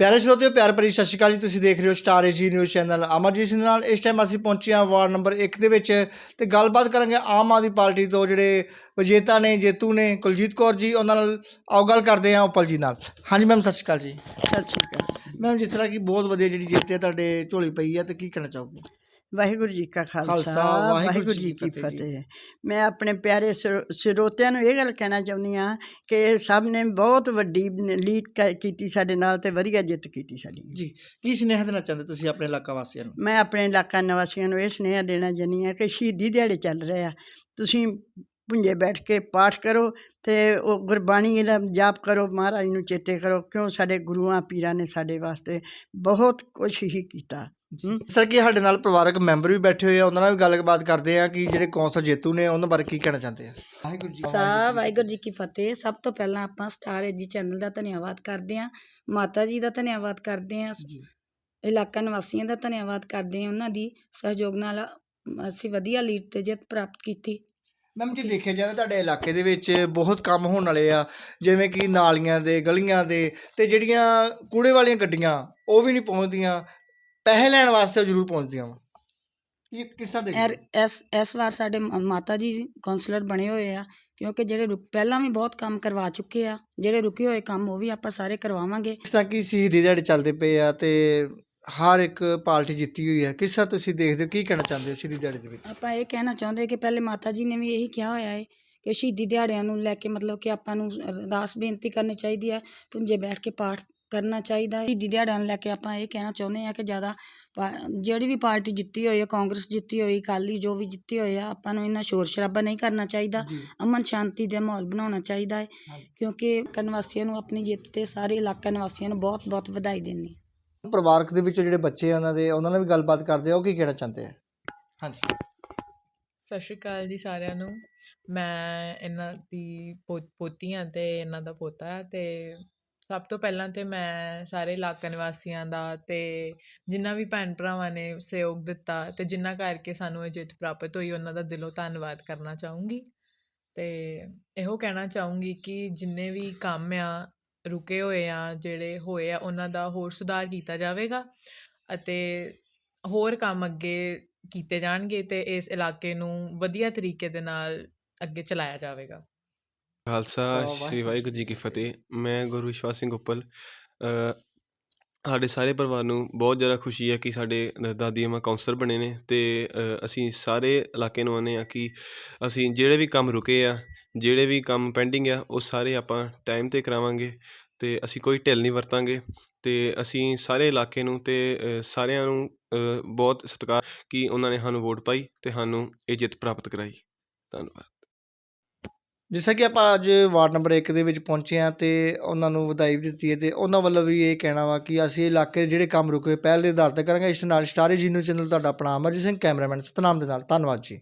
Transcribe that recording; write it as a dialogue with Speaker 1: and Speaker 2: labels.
Speaker 1: ਪਿਆਰੇ ਸਰੋਤਿਓ, ਪਿਆਰ ਭਰੀ ਸਤਿ ਸ਼੍ਰੀ ਅਕਾਲ ਜੀ। ਤੁਸੀਂ ਦੇਖ ਰਹੇ ਹੋ star AG news channel Amarjit Singh ਨਾਲ ਇਸ ਟਾਈਮ ਅਸੀਂ ਪਹੁੰਚੇ ਹਾਂ ਵਾਰਡ ਨੰਬਰ 1 ਦੇ ਵਿੱਚ ਤੇ ਗੱਲਬਾਤ ਕਰਾਂਗੇ ਆਮ ਆਦਮੀ ਪਾਰਟੀ ਤੋਂ ਜਿਹੜੇ ਵਿਜੇਤਾ ਨੇ, ਜੇਤੂ ਨੇ ਕੁਲਜੀਤ ਕੌਰ ਜੀ, ਉਹਨਾਂ ਨਾਲ ਆਓ ਗੱਲ ਕਰਦੇ ਹਾਂ ਉਪਲ ਜੀ ਨਾਲ। ਹਾਂਜੀ ਮੈਮ, ਸਤਿ ਸ਼੍ਰੀ ਅਕਾਲ ਜੀ।
Speaker 2: ਸਤਿ ਸ਼੍ਰੀ ਅਕਾਲ।
Speaker 1: ਮੈਮ ਜਿਸ ਤਰ੍ਹਾਂ ਕਿ ਬਹੁਤ ਵਧੀਆ ਜਿਹੜੀ ਜਿੱਤ ਹੈ ਤੁਹਾਡੇ ਝੋਲੀ ਪਈ ਹੈ ਤੇ ਕੀ ਕਹਿਣਾ ਚਾਹੋਗੇ?
Speaker 2: ਵਾਹਿਗੁਰੂ ਜੀ ਕਾ
Speaker 1: ਖਾਲਸਾ, ਵਾਹਿਗੁਰੂ ਜੀ ਕੀ ਫਤਿਹ
Speaker 2: ਮੈਂ ਆਪਣੇ ਪਿਆਰੇ ਸਰੋ- ਸਰੋਤਿਆਂ ਨੂੰ ਇਹ ਗੱਲ ਕਹਿਣਾ ਚਾਹੁੰਦੀ ਆ ਕਿ ਸਭ ਨੇ ਬਹੁਤ ਵੱਡੀ ਲੀਡ ਕੀਤੀ ਸਾਡੇ ਨਾਲ ਤੇ ਵਧੀਆ ਜਿੱਤ ਕੀਤੀ ਸਾਡੀ।
Speaker 1: ਜੀ ਕੀ ਸੁਨੇਹਾ ਦੇਣਾ ਚਾਹੁੰਦੇ ਤੁਸੀਂ ਆਪਣੇ ਇਲਾਕਾ ਵਾਸੀਆਂ ਨੂੰ?
Speaker 2: ਮੈਂ ਆਪਣੇ ਇਲਾਕਾ ਨਿਵਾਸੀਆਂ ਨੂੰ ਇਹ ਸੁਨੇਹਾ ਦੇਣਾ ਚਾਹੁੰਦੀ ਆ ਕਿ ਸ਼ਹੀਦੀ ਦਿਹਾੜੇ ਚੱਲ ਰਹੇ ਆ। ਤੁਸੀਂ ਪੁੰਜੇ ਬੈਠ ਕੇ ਪਾਠ ਕਰੋ ਤੇ ਉਹ ਗੁਰਬਾਣੀ ਦਾ ਜਾਪ ਕਰੋ ਮਹਾਰਾਜ ਨੂੰ ਚੇਤੇ ਕਰੋ ਕਿਉਂ ਸਾਡੇ ਗੁਰੂਆਂ ਪੀਰਾਂ ਨੇ ਸਾਡੇ ਵਾਸਤੇ ਬਹੁਤ ਕੁਝ ਹੀ ਕੀਤਾ।
Speaker 1: ਸਰ ਕੀ ਸਾਡੇ ਨਾਲ ਪਰਿਵਾਰਕ ਮੈਂਬਰ ਵੀ ਬੈਠੇ ਹੋਏ ਆ ਉਹਨਾਂ ਨਾਲ ਵੀ ਗੱਲਬਾਤ ਕਰਦੇ ਆ ਕਿ ਜਿਹੜੇ ਕੌਂਸਲ ਜੇਤੂ ਨੇ ਉਹਨਾਂ ਬਾਰੇ ਕੀ ਕਹਿਣਾ ਚਾਹੁੰਦੇ ਆ? ਵਾਹਿਗੁਰੂ ਜੀ
Speaker 3: ਸਾ ਵਾਹਿਗੁਰੂ ਜੀ ਕੀ ਫਤਿਹ। ਸਭ ਤੋਂ ਪਹਿਲਾਂ ਆਪਾਂ ਸਟਾਰ ਏਜੀ ਚੈਨਲ ਦਾ ਧੰਨਵਾਦ ਕਰਦੇ ਹਾਂ ਮਾਤਾ ਜੀ ਦਾ ਧੰਨਵਾਦ ਕਰਦੇ ਹਾਂ
Speaker 1: ਜੀ।
Speaker 3: ਇਲਾਕਾ ਨਿਵਾਸੀਆਂ ਦਾ ਧੰਨਵਾਦ ਕਰਦੇ ਹਾਂ ਉਹਨਾਂ ਦੀ ਸਹਿਯੋਗ ਨਾਲ ਅਸੀਂ ਵਧੀਆ ਲੀਡ ਤੇ ਜਿੱਤ ਪ੍ਰਾਪਤ ਕੀਤੀ।
Speaker 1: ਮੈਮ ਜੇ ਦੇਖਿਆ ਜਾਵੇ ਤੁਹਾਡੇ ਇਲਾਕੇ ਦੇ ਵਿੱਚ ਬਹੁਤ ਕੰਮ ਹੋਣ ਵਾਲੇ ਆ ਜਿਵੇਂ ਕਿ ਨਾਲੀਆਂ ਦੇ ਗਲੀਆਂ ਦੇ ਤੇ ਜਿਹੜੀਆਂ ਕੂੜੇ ਵਾਲੀਆਂ ਗੱਡੀਆਂ ਉਹ ਵੀ ਨਹੀਂ ਪਹੁੰਚਦੀਆਂ। ਪੈਸੇ ਲੈਣ ਵਾਸਤੇ ਉਹ ਜ਼ਰੂਰ ਪਹੁੰਚਦੀਆਂ ਵਾ। ਇਹ ਕਿਸ ਤਰ੍ਹਾਂ
Speaker 3: ਐਰ ਇਸ ਇਸ ਵਾਰ ਸਾਡੇ ਮ- ਮਾਤਾ ਜੀ ਕਾਉਂਸਲਰ ਬਣੇ ਹੋਏ ਆ ਕਿਉਂਕਿ ਜਿਹੜੇ ਰੁਕ ਪਹਿਲਾਂ ਵੀ ਬਹੁਤ ਕੰਮ ਕਰਵਾ ਚੁੱਕੇ ਆ ਜਿਹੜੇ ਰੁਕੇ ਹੋਏ ਕੰਮ ਉਹ ਵੀ ਆਪਾਂ ਸਾਰੇ ਕਰਵਾਵਾਂਗੇ।
Speaker 1: ਜਿਸ ਤਰ੍ਹਾਂ ਕਿ ਸ਼ਹੀਦੀ ਦਿਹਾੜੇ ਚੱਲਦੇ ਪਏ ਆ ਤੇ ਹਰ ਇੱਕ ਪਾਰਟੀ ਜਿੱਤੀ ਹੋਈ ਹੈ ਕਿਸ ਤੁਸੀਂ ਦੇਖਦੇ ਹੋ ਕੀ ਕਹਿਣਾ ਚਾਹੁੰਦੇ ਹੋ ਸ਼ਹੀਦੀ ਦਿਹਾੜੇ ਦੇ ਵਿੱਚ?
Speaker 3: ਆਪਾਂ ਇਹ ਕਹਿਣਾ ਚਾਹੁੰਦੇ ਕਿ ਪਹਿਲੇ ਮਾਤਾ ਜੀ ਨੇ ਵੀ ਇਹੀ ਕਿਹਾ ਹੋਇਆ ਹੈ ਕਿ ਸ਼ਹੀਦੀ ਦਿਹਾੜਿਆਂ ਨੂੰ ਲੈ ਕੇ ਮਤਲਬ ਕਿ ਆਪਾਂ ਨੂੰ ਅਰਦਾਸ ਬੇਨਤੀ ਕਰਨੀ ਚਾਹੀਦੀ ਹੈ ਪੁੰਜੇ ਬੈਠ ਕੇ ਪਾਠ ਕਰਨਾ ਚਾਹੀਦਾ ਹੈ। ਸ਼ਹੀਦੀ ਦਿਹਾੜਿਆਂ ਨੂੰ ਲੈ ਕੇ ਆਪਾਂ ਇਹ ਕਹਿਣਾ ਚਾਹੁੰਦੇ ਹਾਂ ਕਿ ਜ਼ਿਆਦਾ ਜਿਹੜੀ ਵੀ ਪਾਰਟੀ ਜਿੱਤੀ ਹੋਈ ਹੈ ਕਾਂਗਰਸ ਜਿੱਤੀ ਹੋਈ ਅਕਾਲੀ ਜੋ ਵੀ ਜਿੱਤੀ ਹੋਈ ਆ ਆਪਾਂ ਨੂੰ ਇੰਨਾ ਸ਼ੋਰ ਸ਼ਰਾਬਾ ਨਹੀਂ ਕਰਨਾ ਚਾਹੀਦਾ ਅਮਨ ਸ਼ਾਂਤੀ ਦਾ ਮਾਹੌਲ ਬਣਾਉਣਾ ਚਾਹੀਦਾ ਹੈ। ਕਿਉਂਕਿ ਇਲਾਕਾ ਨਿਵਾਸੀਆਂ ਨੂੰ ਆਪਣੀ ਜਿੱਤ ਤੇ ਸਾਰੇ ਇਲਾਕਾ ਨਿਵਾਸੀਆਂ ਨੂੰ ਬਹੁਤ ਬਹੁਤ ਵਧਾਈ ਦਿੰਦੀ
Speaker 1: ਪਰਿਵਾਰਕ ਦੇ ਵਿੱਚੋਂ ਜਿਹੜੇ ਬੱਚੇ ਆ ਉਹਨਾਂ ਦੇ, ਉਹਨਾਂ ਨਾਲ ਵੀ ਗੱਲਬਾਤ ਕਰਦੇ ਆ, ਉਹ ਕੀ ਕਹਿਣਾ ਚਾਹੁੰਦੇ ਆ? ਹਾਂਜੀ।
Speaker 4: ਸਤਿ ਸ਼੍ਰੀ ਅਕਾਲ ਜੀ ਸਾਰਿਆਂ ਨੂੰ। ਮੈਂ ਇਹਨਾਂ ਦੀ ਪੋ ਪੋਤੀ ਤੇ ਇਹਨਾਂ ਦਾ ਪੋਤਾ ਹੈ ਤੇ ਸਭ ਤੋਂ ਪਹਿਲਾਂ ਤੇ ਮੈਂ ਸਾਰੇ ਇਲਾਕਾ ਨਿਵਾਸੀਆਂ ਦਾ ਤੇ ਜਿੰਨਾ ਵੀ ਭੈਣ ਭਰਾਵਾਂ ਨੇ ਸਹਿਯੋਗ ਦਿੱਤਾ ਤੇ ਜਿੰਨਾ ਕਰਕੇ ਸਾਨੂੰ ਇਹ ਜਿੱਤ ਪ੍ਰਾਪਤ ਹੋਈ, ਉਹਨਾਂ ਦਾ ਦਿਲੋਂ ਧੰਨਵਾਦ ਕਰਨਾ ਚਾਹੂੰਗੀ। ਤੇ ਇਹੋ ਕਹਿਣਾ ਚਾਹੂੰਗੀ ਕਿ ਜਿੰਨੇ ਵੀ ਕੰਮ ਆ ਰੁਕੇ ਹੋਏ ਆ ਜਿਹੜੇ ਹੋਏ ਆ ਉਹਨਾਂ ਦਾ ਹੋਰ ਸੁਧਾਰ ਕੀਤਾ ਜਾਵੇਗਾ ਅਤੇ ਹੋਰ ਕੰਮ ਅੱਗੇ ਕੀਤੇ ਜਾਣਗੇ ਤੇ ਇਸ ਇਲਾਕੇ ਨੂੰ ਵਧੀਆ ਤਰੀਕੇ ਦੇ ਨਾਲ ਅੱਗੇ ਚਲਾਇਆ ਜਾਵੇਗਾ।
Speaker 5: ਖਾਲਸਾ ਸ਼੍ਰੀ ਵਾਹਿਗੁਰੂ ਜੀ ਕੀ ਫਤਿਹ। ਮੈਂ ਗੁਰੂ ਵਿਸ਼ਵਾਸ ਸਿੰਘ ਉੱਪਲ ਸਾਡੇ ਸਾਰੇ ਪਰਿਵਾਰ ਨੂੰ ਬਹੁਤ ਜ਼ਿਆਦਾ ਖੁਸ਼ੀ ਹੈ ਕਿ ਸਾਡੇ ਦ- ਦਾਦੀ ਅੰਮਾ ਕਾਉਂਸਲਰ ਬਣੇ ਨੇ ਅਤੇ ਅਸੀਂ ਸਾਰੇ ਇਲਾਕੇ ਨੂੰ ਆਨੇ ਹਾਂ ਕਿ ਅਸੀਂ ਜਿਹੜੇ ਵੀ ਕੰਮ ਰੁਕੇ ਆ, ਜਿਹੜੇ ਵੀ ਕੰਮ ਪੈਂਡਿੰਗ ਆ, ਉਹ ਸਾਰੇ ਆਪਾਂ ਟਾਈਮ ਤੇ ਕਰਾਵਾਂਗੇ ਅਤੇ ਅਸੀਂ ਕੋਈ ਢਿੱਲ ਨਹੀਂ ਵਰਤਾਂਗੇ ਅਤੇ ਅਸੀਂ ਸਾਰੇ ਇਲਾਕੇ ਨੂੰ ਅਤੇ ਸਾਰਿਆਂ ਨੂੰ ਬਹੁਤ ਸਤਿਕਾਰ ਕਿ ਉਹਨਾਂ ਨੇ ਸਾਨੂੰ ਵੋਟ ਪਾਈ ਅਤੇ ਸਾਨੂੰ ਇਹ ਜਿੱਤ ਪ੍ਰਾਪਤ ਕਰਾਈ। ਧੰਨਵਾਦ।
Speaker 1: ਜਿਸ ਤਰ੍ਹਾਂ ਕਿ ਆਪਾਂ ਅੱਜ ਵਾਰਡ ਨੰਬਰ ਇੱਕ ਦੇ ਵਿੱਚ ਪਹੁੰਚੇ ਹਾਂ ਅਤੇ ਉਹਨਾਂ ਨੂੰ ਵਧਾਈ ਵੀ ਦਿੱਤੀ ਹੈ ਅਤੇ ਉਹਨਾਂ ਵੱਲੋਂ ਵੀ ਇਹ ਕਹਿਣਾ ਵਾ ਕਿ ਅਸੀਂ ਇਲਾਕੇ ਦੇ ਜਿਹੜੇ ਕੰਮ ਰੁਕੇ ਪਹਿਲ ਦੇ ਆਧਾਰ ਤੇ ਕਰਾਂਗੇ, ਇਸ ਨਾਲ ਸਟਾਰੀ ਜੀ ਨੂੰ ਚੈਨਲ ਤੁਹਾਡਾ ਆਪਣਾ ਅਮਰਜੀਤ ਸਿੰਘ, ਕੈਮਰਾਮੈਨ ਸਤਨਾਮ ਦੇ ਨਾਲ, ਧੰਨਵਾਦ ਜੀ।